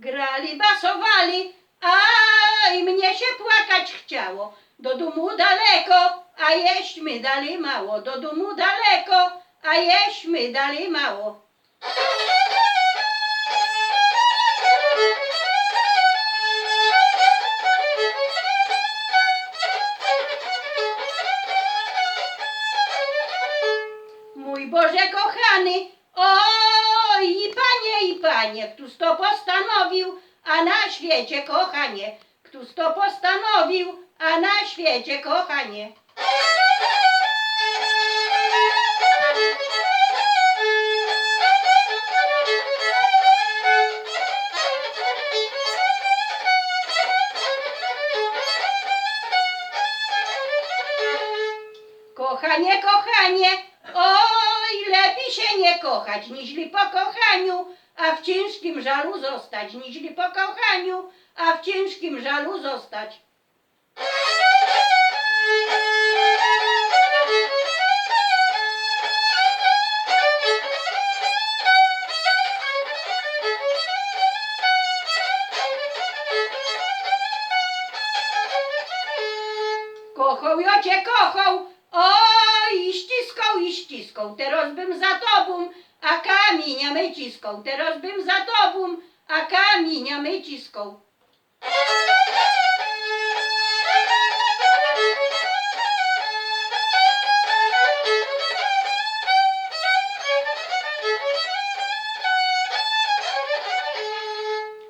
grali, basowali, a i mnie się płakać chciało. Do domu daleko, a jeśmy dali mało. Do domu daleko, a jeśmy dali mało. Świecie kochanie, któż to postanowił, a na świecie kochanie. Kochanie, kochanie, oj, lepiej się nie kochać, niźli po kochaniu, a w ciężkim żalu zostać, niźli po kochaniu, a w ciężkim żalu zostać. Kochał ja cię kochał, oj, ściskał, i ściskał, teraz bym za tobą, a kamienia my ciskał, teraz bym za tobą, a kamienia my ciskał.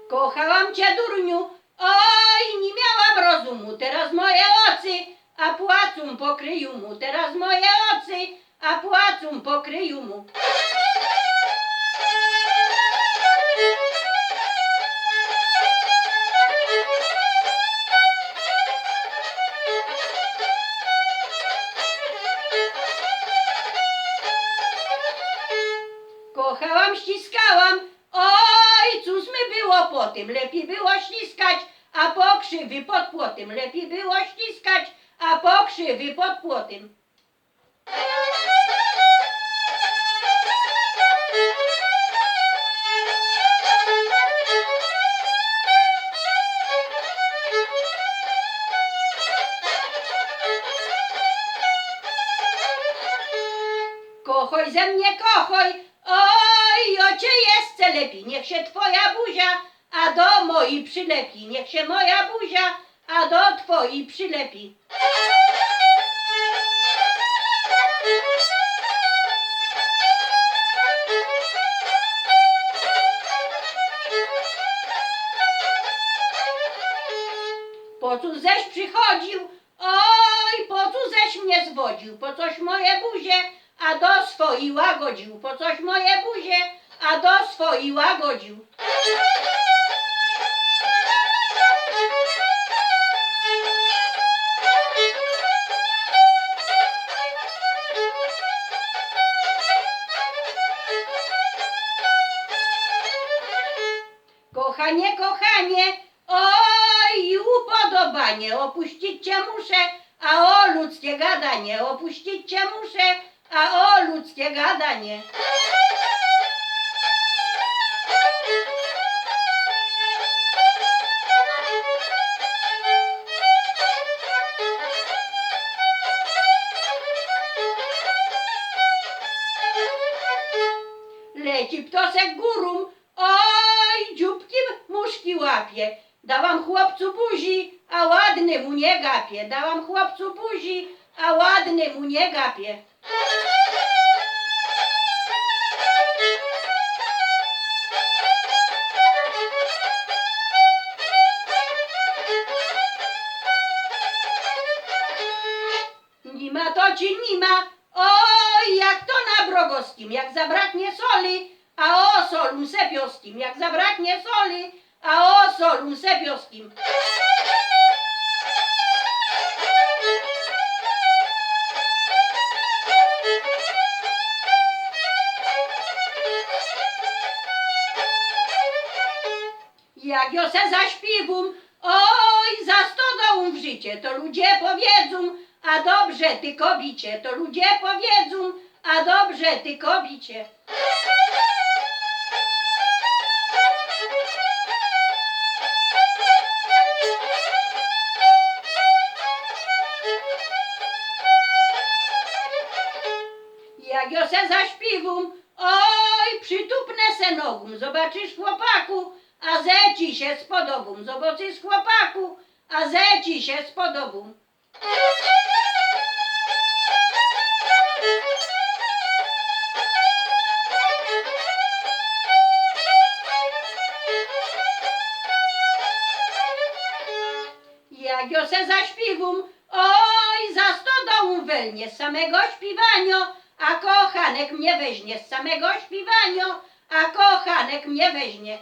Kochałam cię, durniu, oj, nie miałam rozumu, teraz moje oczy, a płacą pokryju mu, teraz moje oczy, a płacą pokryju mu. Kochałam, ściskałam, oj, cóż mi było po tym, lepiej było ściskać, a pokrzywy pod płotem, lepiej było ściskać, a pokrzywy pod płotem. Kochoj ze mnie, kochoj, oj, o cię jest lepiej, niech się twoja buzia, a do mojej przylepi, niech się moja buzia, a do twojej przylepi. Po co ześ przychodził? Oj, po co ześ mnie zwodził? Po coś moje buzie, a do swojej łagodził? Po coś moje buzie, a do swojej łagodził? Leci ptosek górą, oj, dzióbkiem muszki łapie. Dałam chłopcu buzi, a ładny mu nie gapie. Dałam chłopcu buzi, a ładny mu nie gapie. Nie ma to ci nie ma, oj, jak to na brogowskim, jak zabraknie soli, a o solu sepioskim, jak zabraknie soli, a o solu sepioskim. Jak jo se zaśpiewum, oj, za stodołą w życie, to ludzie powiedzą, a dobrze ty kobicie, to ludzie powiedzą, a dobrze ty kobicie. Spodobum, z chłopaku, a zeci się spodobum. Jak jo se zaśpiwum, oj, za stodołą welnie z samego śpiwanio, a kochanek mnie weźmie z samego śpiwanio, a kochanek mnie weźmie.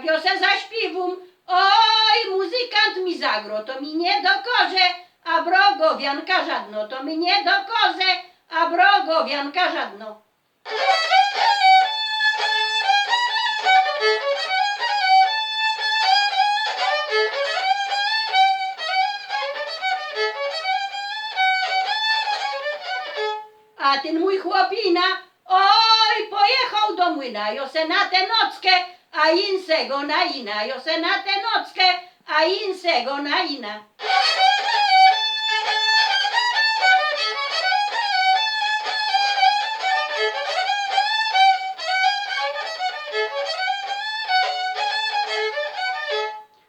Se zaśpiwum, oj, muzykant mi zagro, to mi nie dokorze, a brogowianka żadno, to mi nie dokorze, a brogowianka żadno. A ten mój chłopina, oj, pojechał do młyna, jo na tę nockę, a insego na ina, jo se na tę nockę, a insego na ina.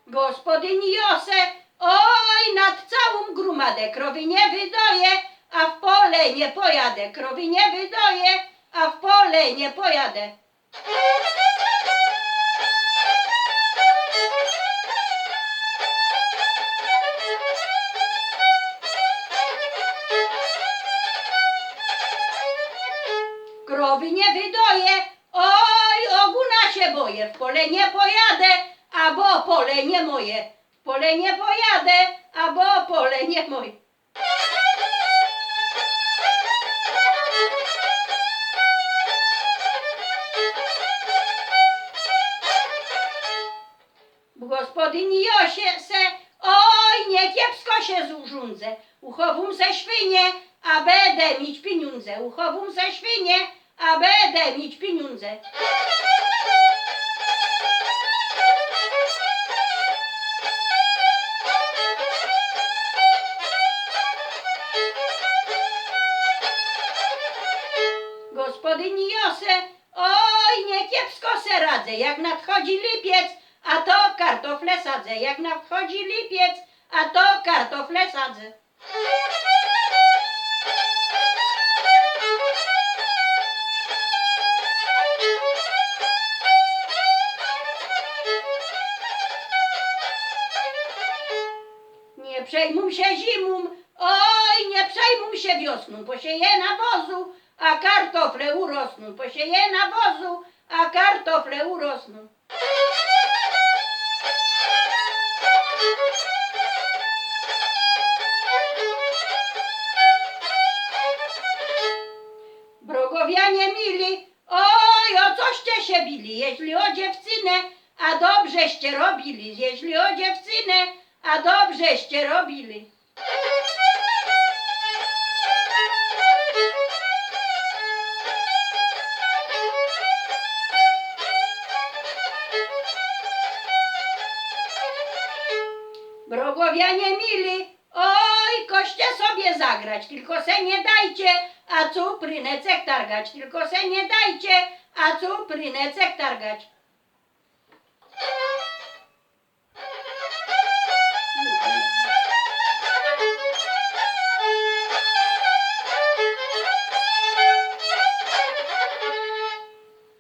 Gospodyni Jose, oj, nad całą grumadę krowy nie wydoje, a w pole nie pojadę. Krowy nie wydoje, a w pole nie pojadę. W pole nie pojadę, a bo pole nie moje. W pole nie pojadę, a bo pole nie moje. Gospodyni Josie se, oj, nie kiepsko się zurządzę. Uchowum se świnie, a będę mieć pieniądze. Uchowum se świnie, a będę mieć pieniądze. Jak nadchodzi lipiec, a to kartofle sadzę. Jak nadchodzi lipiec, a to kartofle sadzę. Nie przejmuj się zimą, oj, nie przejmuj się wiosną, posieje nawozu, a kartofle urosną, posieje nawozu, a kartofle urosną. Brogowianie mili, oj, o coście się bili, jeśli o dziewczynę, a dobrzeście robili, jeśli o Trojanie mili, oj, koście sobie zagrać, tylko se nie dajcie, a cu prynecek targać, tylko se nie dajcie, a cu prynecek targać.